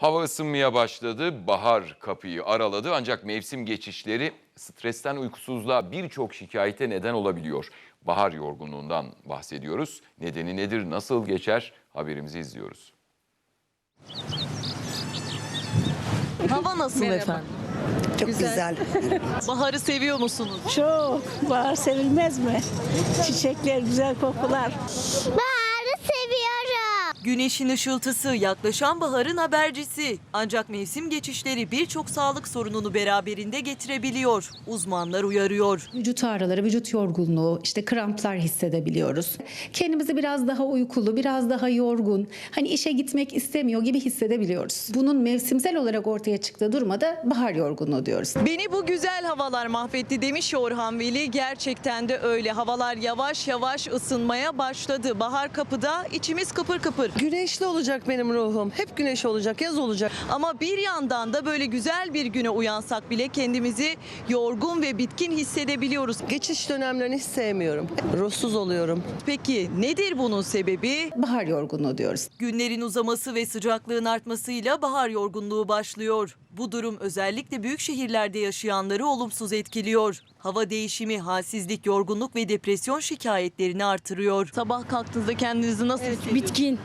Hava ısınmaya başladı, bahar kapıyı araladı ancak mevsim geçişleri stresten uykusuzluğa birçok şikayete neden olabiliyor. Bahar yorgunluğundan bahsediyoruz. Nedeni nedir, nasıl geçer haberimizi izliyoruz. Hava nasıl efendim? Çok güzel. Baharı seviyor musunuz? Çok. Bahar sevilmez mi? Çiçekler, güzel kokular. Seviyorum. Güneşin ışıltısı yaklaşan baharın habercisi. Ancak mevsim geçişleri birçok sağlık sorununu beraberinde getirebiliyor. Uzmanlar uyarıyor. Vücut ağrıları, vücut yorgunluğu, işte kramplar hissedebiliyoruz. Kendimizi biraz daha uykulu, biraz daha yorgun, hani işe gitmek istemiyor gibi hissedebiliyoruz. Bunun mevsimsel olarak ortaya çıktığı duruma da bahar yorgunluğu diyoruz. Beni bu güzel havalar mahvetti demiş Orhan Veli. Gerçekten de öyle. Havalar yavaş yavaş ısınmaya başladı. Bahar kapıda içimiz kıpır kıpır. Güneşli olacak benim ruhum. Hep güneş olacak, yaz olacak. Ama bir yandan da böyle güzel bir güne uyansak bile kendimizi yorgun ve bitkin hissedebiliyoruz. Geçiş dönemlerini hiç sevmiyorum. Ruhsuz oluyorum. Peki nedir bunun sebebi? Bahar yorgunluğu diyoruz. Günlerin uzaması ve sıcaklığın artmasıyla bahar yorgunluğu başlıyor. Bu durum özellikle büyük şehirlerde yaşayanları olumsuz etkiliyor. Hava değişimi, halsizlik, yorgunluk ve depresyon şikayetlerini artırıyor. Sabah kalktığınızda kendinizi nasıl hissediyorsunuz? Bitkin.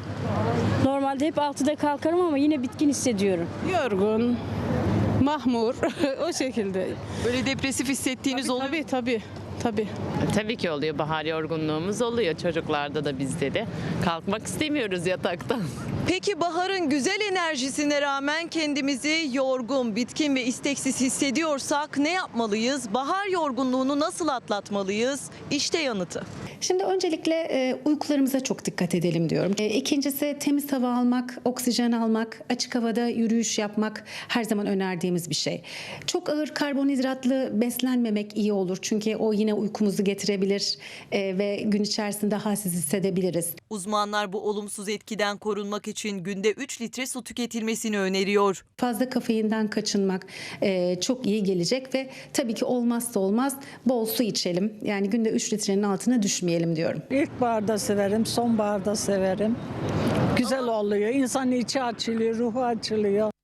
Normalde hep 6'da kalkarım ama yine bitkin hissediyorum. Yorgun, mahmur o şekilde. Böyle depresif hissettiğiniz oluyor mu? Tabii tabii tabii. Tabii ki oluyor. Bahar yorgunluğumuz oluyor. Çocuklarda da bizde de. Kalkmak istemiyoruz yataktan. Peki baharın güzel enerjisine rağmen kendimizi yorgun, bitkin ve isteksiz hissediyorsak ne yapmalıyız? Bahar yorgunluğunu nasıl atlatmalıyız? İşte yanıtı. Şimdi öncelikle e, uykularımıza çok dikkat edelim diyorum. E, ikincisi temiz hava almak, oksijen almak, açık havada yürüyüş yapmak her zaman önerdiğimiz bir şey. Çok ağır karbonhidratlı beslenmemek iyi olur. Çünkü o yine uykumuzu getirebilir e, ve gün içerisinde halsiz hissedebiliriz. Uzmanlar bu olumsuz etkiden korunmak için günde 3 litre su tüketilmesini öneriyor. Fazla kafeinden kaçınmak e, çok iyi gelecek ve tabii ki olmazsa olmaz bol su içelim. Yani günde 3 litrenin altına düşmeyelim diyorum. İlkbaharda severim, sonbaharda severim. Güzel oluyor. İnsanın içi açılıyor, ruhu açılıyor.